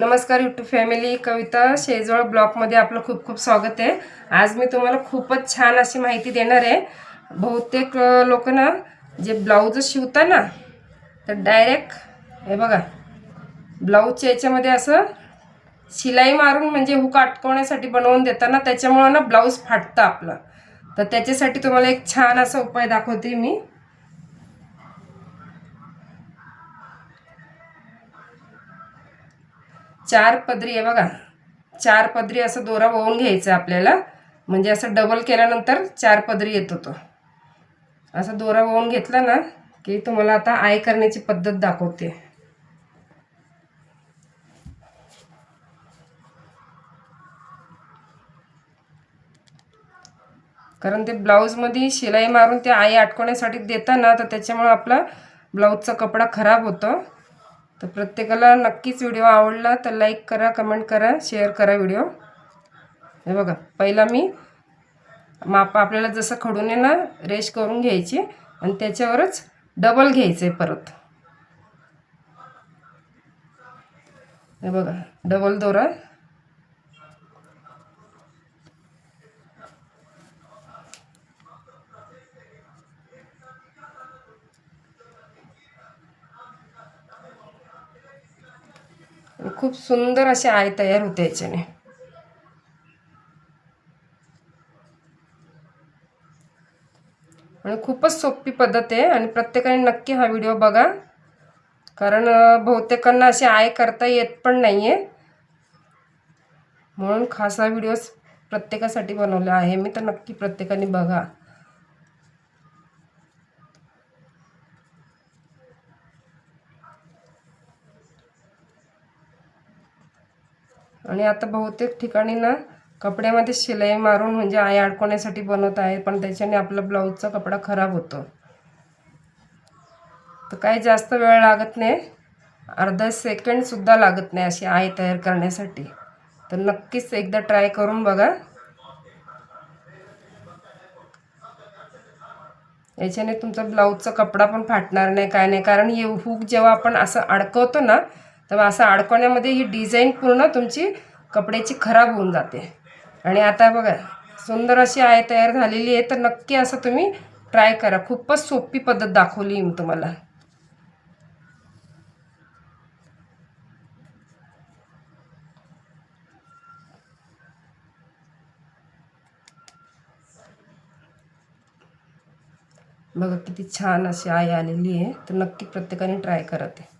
नमस्कार YouTube family कविता शेजवळ ब्लॉगमध्ये आपलं खूप खूप स्वागत आहे. आज मी तुम्हाला खूपच छान अशी माहिती देणार आहे. बहुतेक लोक ना जे ब्लाऊज शिवता ना तर डायरेक्ट हे बघा ब्लाऊजच्या याच्यामध्ये असं शिलाई मारून म्हणजे हुक अटकवण्यासाठी बनवून देताना त्याच्यामुळं ना ब्लाऊज फाटतं आपलं. तर त्याच्यासाठी तुम्हाला एक छान असा उपाय दाखवते मी. चार पदरी आहे बघा. चार पदरी असं दोरा वळून घ्यायचा आपल्याला. म्हणजे असं डबल केल्यानंतर चार पदरी येतो तो असा दोरा वळून घेतला ना की तुम्हाला आता आय करण्याची पद्धत दाखवते. कारण ते ब्लाऊजमध्ये शिलाई मारून ते आई अटकवण्यासाठी देताना तर त्याच्यामुळं आपला ब्लाऊजचा कपडा खराब होतो. तर प्रत्येकाला नक्कीच व्हिडिओ आवडला तर लाईक करा कमेंट करा शेअर करा व्हिडिओ. हे बघा पहिला मी माप आपल्याला जसं खडून आहे ना रेश करून घ्यायची आणि त्याच्यावरच डबल घ्यायचं आहे परत. हे बघा डबल दोरा. खूप सुंदर असे आय तयार होते याच्याने. आणि खूपच सोपी पद्धत आहे आणि प्रत्येकाने नक्की हा व्हिडिओ बघा. कारण बहुतेकांना असे आय करता येत पण नाही आहे म्हणून खास हा व्हिडिओ प्रत्येकासाठी बनवला आहे. मी तर नक्की प्रत्येकाने बघा. आणि आता बहुतेक ठिकाणी ना कपड्यामध्ये शिलाई मारून म्हणजे आय अडकवण्यासाठी बनवत आहे पण त्याच्याने आपला ब्लाऊजचा कपडा खराब होतो. तर काही जास्त वेळ लागत नाही. अर्धा सेकंडसुद्धा लागत नाही अशी आय तयार करण्यासाठी. तर नक्कीच एकदा ट्राय करून बघा. याच्याने तुमचा ब्लाऊजचा कपडा पण फाटणार नाही काय नाही. कारण हे हुक जेव्हा आपण असं अडकवतो ना तर असं अडकवण्यामध्ये ही डिझाईन पूर्ण तुमची कपड्याची खराब होऊन जाते. आणि आता बघा सुंदर अशी आय तयार झालेली आहे तर नक्की असं तुम्ही ट्राय करा. खूपच सोपी पद्धत दाखवली मी तुम्हाला. बघा किती छान अशी आय आलेली आहे तर नक्की प्रत्येकाने ट्राय करा ते.